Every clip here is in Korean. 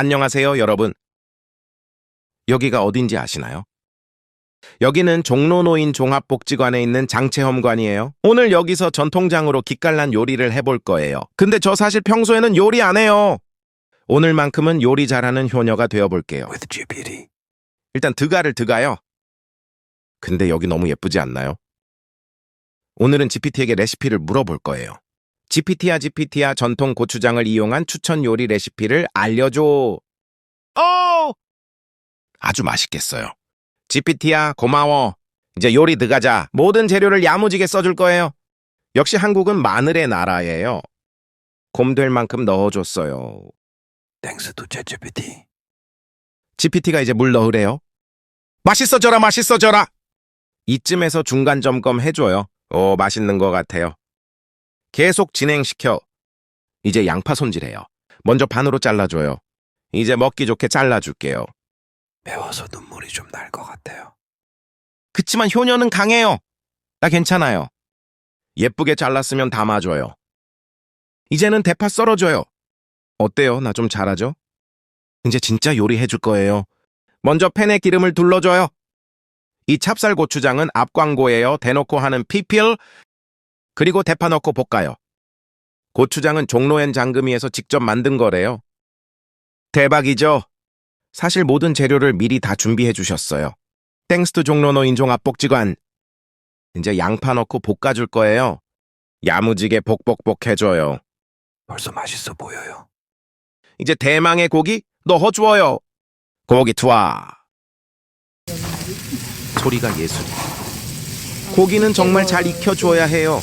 안녕하세요, 여러분. 여기가 어딘지 아시나요? 여기는 종로노인 종합복지관에 있는 장체험관이에요. 오늘 여기서 전통장으로 기깔난 요리를 해볼 거예요. 근데 저 사실 평소에는 요리 안 해요. 오늘만큼은 요리 잘하는 효녀가 되어볼게요. 일단 드가를 드가요. 근데 여기 너무 예쁘지 않나요? 오늘은 GPT에게 레시피를 물어볼 거예요. GPT야 GPT야 전통 고추장을 이용한 추천 요리 레시피를 알려줘. 어! 아주 맛있겠어요. GPT야 고마워. 이제 요리 드가자. 모든 재료를 야무지게 써줄 거예요. 역시 한국은 마늘의 나라예요. 곰될 만큼 넣어줬어요. Thanks to ChatGPT. GPT가 이제 물 넣으래요. 맛있어져라, 맛있어져라! 이쯤에서 중간 점검 해줘요. 오, 맛있는 것 같아요. 계속 진행시켜. 이제 양파 손질해요. 먼저 반으로 잘라줘요. 이제 먹기 좋게 잘라줄게요. 매워서 눈물이 좀 날 것 같아요. 그치만 효녀는 강해요. 나 괜찮아요. 예쁘게 잘랐으면 담아줘요. 이제는 대파 썰어줘요. 어때요? 나 좀 잘하죠? 이제 진짜 요리해줄 거예요. 먼저 팬에 기름을 둘러줘요. 이 찹쌀 고추장은 앞광고예요. 대놓고 하는 피필. 그리고 대파 넣고 볶아요. 고추장은 종로엔 장금이에서 직접 만든 거래요. 대박이죠? 사실 모든 재료를 미리 다 준비해 주셨어요. 땡스트 종로노 인종합복지관. 이제 양파 넣고 볶아줄 거예요. 야무지게 복복복 해줘요. 벌써 맛있어 보여요. 이제 대망의 고기 넣어주어요. 고기 투하. 소리가 예술. 고기는 정말 잘 익혀줘야 해요.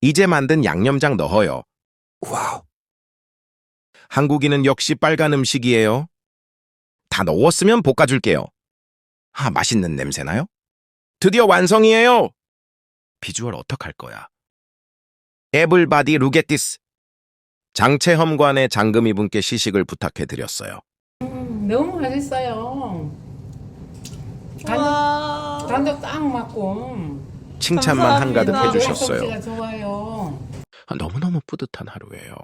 이제 만든 양념장 넣어요. 와우. 한국인은 역시 빨간 음식이에요. 다 넣었으면 볶아줄게요. 아, 맛있는 냄새나요? 드디어 완성이에요. 비주얼 어떡할 거야? 에블바디 루게티스. 장채험관의 장금이 분께 시식을 부탁해드렸어요. 너무 맛있어요. 와. 간도 딱 맞고. 칭찬만 한가득. 해주셨어요. 좋아요. 아, 너무너무 뿌듯한 하루예요.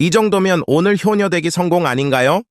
이 정도면 오늘 효녀되기 성공 아닌가요?